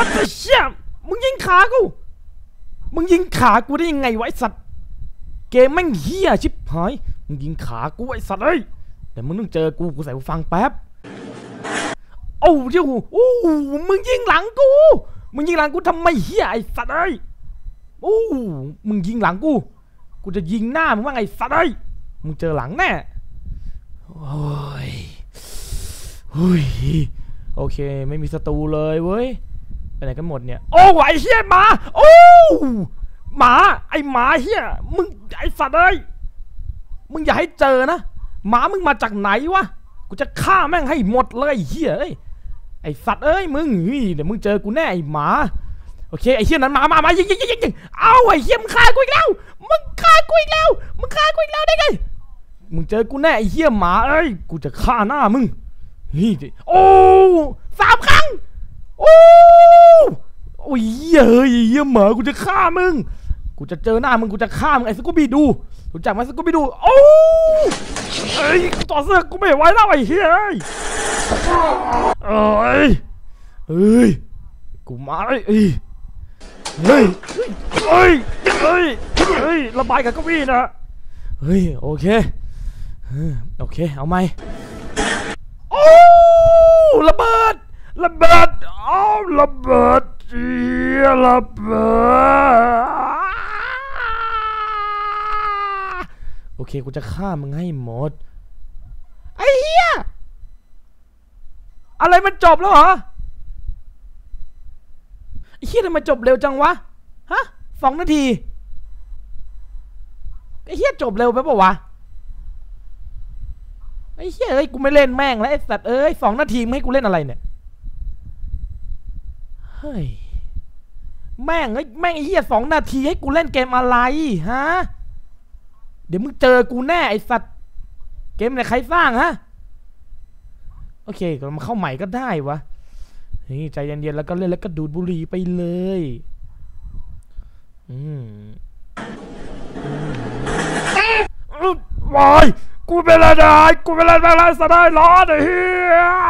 อ้เชี่ยมึงยิงขากู มึงยิงขากูได้ยังไงวะไอสัตว์ เกมแม่งเฮี้ยชิบหาย มึงยิงขากูไอสัตว์เอ้ยแต่มึงต้องเจอกูกูใส่หูฟังแป๊บ โอ้เจ้าโอ้มึงยิงหลังกู มึงยิงหลังกูทำไมเฮี้ยไอสัตว์เอ้ยโอ้มึงยิงหลังกู กูจะยิงหน้ามึงว่าไงสัตว์เอ้ย มึงเจอหลังแน่ โอ้ยหุยโอเค ไม่มีศัตรูเลยเว้ย ไปไหนกันหมดเนี่ย โอ้ไอเฮี้ยหมา โอ้หมาไอหมาเฮี้ยมึงไอสัตว์เอ้ยมึงอย่าให้เจอนะหมามึงมาจากไหนวะกูจะฆ่าแม่งให้หมดเลยเฮี้ยเอ้ยไอสัตว์เอ้ยมึงเฮ้ยเดี๋ยวมึงเจอกูแน่ไอหมาโอเคไอเฮี้ยนั้นมามามายิงยิงยิงยิงยิงเอาไอเฮี้ยมึงฆ่ากูอีกแล้วมึงฆ่ากูอีกแล้วมึงฆ่ากูอีกแล้วได้ไงมึงเจอกูแน่ไอเฮี้ยหมาเอ้ยกูจะฆ่าหน้ามึงเฮ้ยโอ้สามครั้ง อ้ยเหี้ยเฮ้ยเหี้ยหมากูจะฆ่ามึง กูจะเจอหน้ามึงกูจะฆ่ามึงไอ้สกูบี้ดูรู้จักไหมสกูบี้ดูโอ้เอ้ยต่อเสื้อกูไม่ไหวแล้วไอ้เฮ้ยเอ้ยเอ้ยกูมาเอ้ยเอ้ยเฮ้ยเฮ้ยเฮ้ยเฮ้ยระบายกับเก้าอี้นะเฮ้ยโอเคโอเคเอาไหมโอ้ระเบิดระเบิดเอาวระเบิดอี ยระเบิดโอเค กูจะฆ่ามึงให้หมด ไอ้เหี้ย อะไรมันจบแล้วเหรอไอ้เหี้ยทำไมจบเร็วจังวะ ฮะสองนาที ไอ้เหี้ยจบเร็วไปปะวะไอ้เหี้ยเอ้ยกูไม่เล่นแม่งแล้วไอ้สัตว์เอ้ยสองนาทีมึงให้กูเล่นอะไรเนี่ย เฮ้ย แม่งไอ้แม่งไอ้เหี้ยสองนาทีให้กูเล่นเกมอะไรฮะเดี๋ยวมึงเจอกูแน่ไอ้สัตว์เกมไหนใครสร้างฮะโอเคก็มาเข้าใหม่ก็ได้วะนี่ใจเย็นๆแล้วก็เล่นแล้วก็ดูดบุหรี่ไปเลยอืมวายกูเป็นอะไรกูเป็นอะไรอะไรสะได้ร้อนไอ้เหี้ย